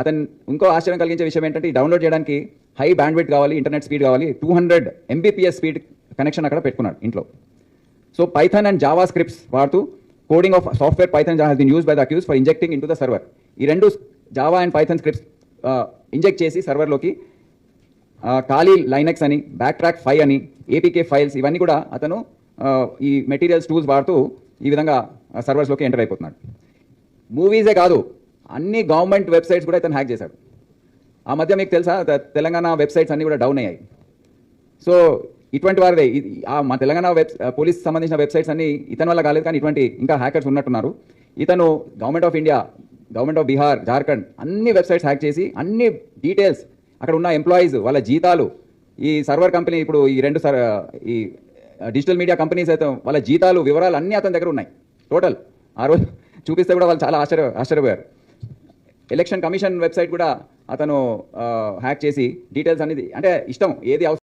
అతను ఇంకో ఆశ్చర్యం కలిగించే విషయం ఏంటంటే డౌన్లోడ్ చేయడానికి హై బ్యాండ్విడ్త్ కావాలి ఇంటర్నెట్ స్పీడ్ కావాలి two hundred Mbps speed connection అక్కడ పెట్టుకున్నాడు ఇంట్లో. So Python and Java scripts వాడుతూ coding of software Python has been used by the accused for injecting in the server ఈ రెండు Java and Python scripts inject చేసి సర్వర్లోకి Kali Linux అని back track five అని ఏపీకే ఫైల్స్ ఇవన్నీ కూడా అతను ఈ మెటీరియల్స్ టూల్స్ వాడుతూ ఈ విధంగా సర్వర్స్లోకి ఎంటర్ అయిపోతున్నాడు. మూవీసే కాదు అన్ని గవర్నమెంట్ వెబ్సైట్స్ కూడా ఇతను హ్యాక్ చేశాడు. ఆ మధ్య మీకు తెలుసా? తెలంగాణ వెబ్సైట్స్ అన్నీ కూడా డౌన్ అయ్యాయి. సో ఇటువంటి వారిదే. ఆ మా తెలంగాణ వెబ్ పోలీస్ సంబంధించిన వెబ్సైట్స్ అన్ని ఇతని వల్ల కాలేదు కానీ ఇటువంటి ఇంకా హ్యాకర్స్ ఉన్నట్టున్నారు. ఇతను government of India government of Bihar Jharkhand అన్ని వెబ్సైట్స్ హ్యాక్ చేసి అన్ని డీటెయిల్స్ అక్కడ ఉన్న ఎంప్లాయీస్ వాళ్ళ జీతాలు ఈ సర్వర్ కంపెనీ ఇప్పుడు ఈ రెండు సర్ ఈ డిజిటల్ మీడియా కంపెనీస్ అయితే వాళ్ళ జీతాలు వివరాలు అన్నీ అతని దగ్గర ఉన్నాయి. టోటల్ ఆ రోజు చూపిస్తే కూడా వాళ్ళు చాలా ఆశ్చర్య ఆశ్చర్యపోయారు. ఎలక్షన్ కమిషన్ వెబ్సైట్ కూడా అతను హ్యాక్ చేసి డీటెయిల్స్ అనేది అంటే ఇష్టం ఏది అవసరం